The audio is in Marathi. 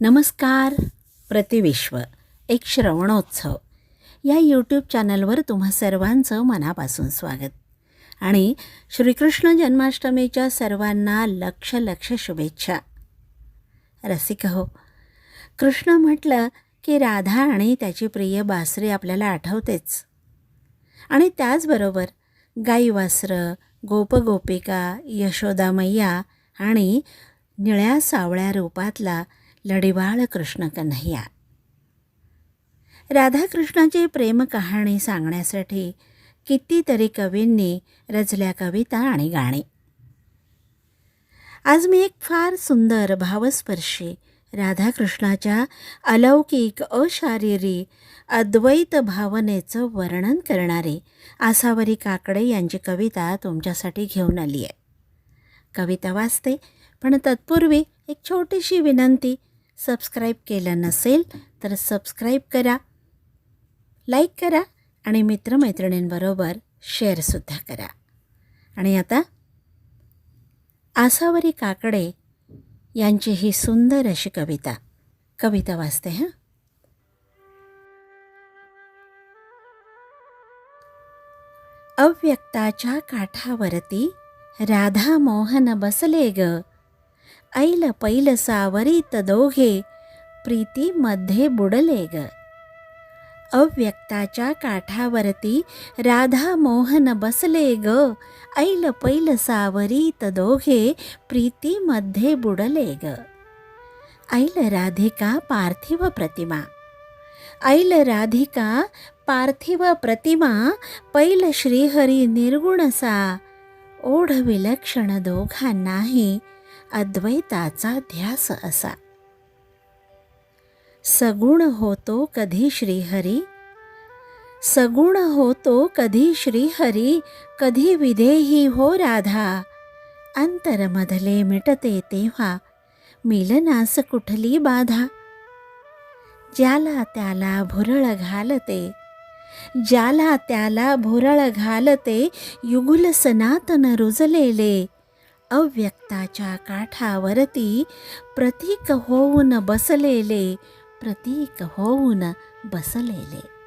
नमस्कार प्रतिविश्व एक श्रवणोत्सव. या यूट्यूब चॅनलवर तुम्हा सर्वांचं मनापासून स्वागत. आणि श्रीकृष्ण जन्माष्टमीच्या सर्वांना लक्ष लक्ष शुभेच्छा. रसिक हो. कृष्ण म्हटलं की राधा आणि त्याची प्रिय बासरी आपल्याला आठवतेच. आणि त्याचबरोबर गाईवासरं गोपगोपिका यशोदा मैया आणि निळ्या सावळ्या रूपातला लढीवाळ कृष्ण कन्हैया राधाकृष्णाची प्रेम कहाणी सांगण्यासाठी कितीतरी कवींनी रचल्या कविता आणि गाणी. आज मी एक फार सुंदर भावस्पर्शी राधाकृष्णाच्या अलौकिक अशारीरी अद्वैत भावनेचं वर्णन करणारी आसावरी काकडे यांची कविता तुमच्यासाठी घेऊन आली आहे कविता वाचते पण तत्पूर्वी एक छोटीशी विनंती सबस्क्राईब केलं नसेल तर सबस्क्राईब करा लाईक करा आणि मित्रमैत्रिणींबरोबर शेअरसुद्धा करा. आणि आता आसावरी काकडे यांची ही सुंदर अशी कविता कविता वाचते हां? अव्यक्ताच्या काठावरती राधा मोहन बसले ग. ऐल पैल सावरीत दोघे प्रीतीमध्ये बुडले ग अव्यक्ताच्या काठावरती राधा मोहन बसले ग ऐल पैल सावरीत दोघे प्रीतीमध्ये बुडले ग ऐल राधिका पार्थिव प्रतिमा. ऐल राधिका पार्थिव प्रतिमा पैल श्रीहरी निर्गुणसा. ओढ विलक्षण दोघांनाही अद्वैताचा ध्यास असा. सगुण होतो कधी श्रीहरी सगुण होतो कधी श्रीहरी कधी विधेही हो राधा. अंतरमधले मिटते तेव्हा मिलनास कुठली बाधा? ज्याला त्याला भुरळ घालते ज्याला त्याला भुरळ घालते युगुल सनातन रुजलेले अव्यक्ताच्या काठावरती प्रतीक होऊन बसलेले प्रतीक होऊन बसलेले.